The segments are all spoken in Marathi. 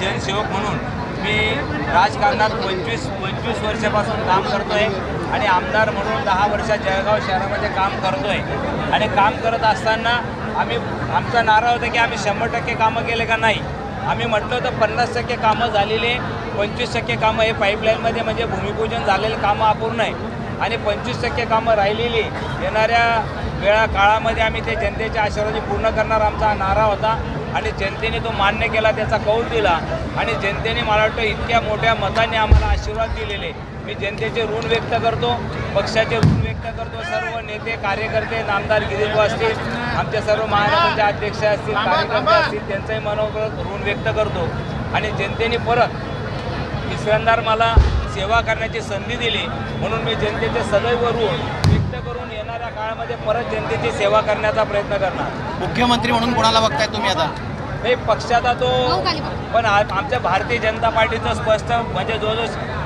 जनसेवक म्हणून मी राजकारणात पंचवीस पंचवीस वर्षापासून काम करतो आहे आणि आमदार म्हणून दहा वर्षात जळगाव शहरामध्ये काम करतो आहे आणि काम करत असताना आम्ही आमचा नारा होता की आम्ही शंभर टक्के कामं केले का नाही? आम्ही म्हटलं होतं पन्नास टक्के कामं झालेले पंचवीस टक्के कामं हे पाईपलाईनमध्ये म्हणजे भूमिपूजन झालेले कामं अपूर्ण आहे. आणि पंचवीस टक्के कामं राहिलेली येणाऱ्या वेळा काळामध्ये आम्ही ते जनतेच्या आशीर्वादी पूर्ण करणार आमचा नारा होता. आणि जनतेने तो मान्य केला त्याचा कौल दिला. आणि जनतेने मला वाटतं इतक्या मोठ्या मताने आम्हाला आशीर्वाद दिलेले. मी जनतेचे ऋण व्यक्त करतो पक्षाचे ऋण व्यक्त करतो. सर्व नेते कार्यकर्ते नामदार गिरीश असतील आमचे सर्व महाराष्ट्राचे अध्यक्ष असतील कार्यकर्ते असतील त्यांचंही मनोगत ऋण व्यक्त करतो. आणि जनतेने परत तिसऱ्यांदा मला सेवा करण्याची संधी दिली. म्हणून मी जनतेचे सदैव ऋण व्यक्त करून येणाऱ्या काळामध्ये परत जनतेची सेवा करण्याचा प्रयत्न करणार. मुख्यमंत्री म्हणून कोणाला बघताय तुम्ही आता? नाही पक्षाचा तो पण आ- आमच्या भारतीय जनता पार्टीचं स्पष्ट म्हणजे जो जो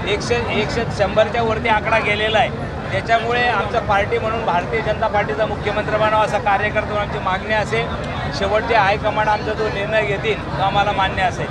एकशे एकशे शंभरच्या वरती आकडा गेलेला आहे. त्याच्यामुळे आमचं पार्टी म्हणून भारतीय जनता पार्टीचा मुख्यमंत्री बनावा असा कार्यकर्ता आमची मागणी असेल. शेवटचे हायकमांड आमचा जो निर्णय घेतील तो आम्हाला मान्य असेल.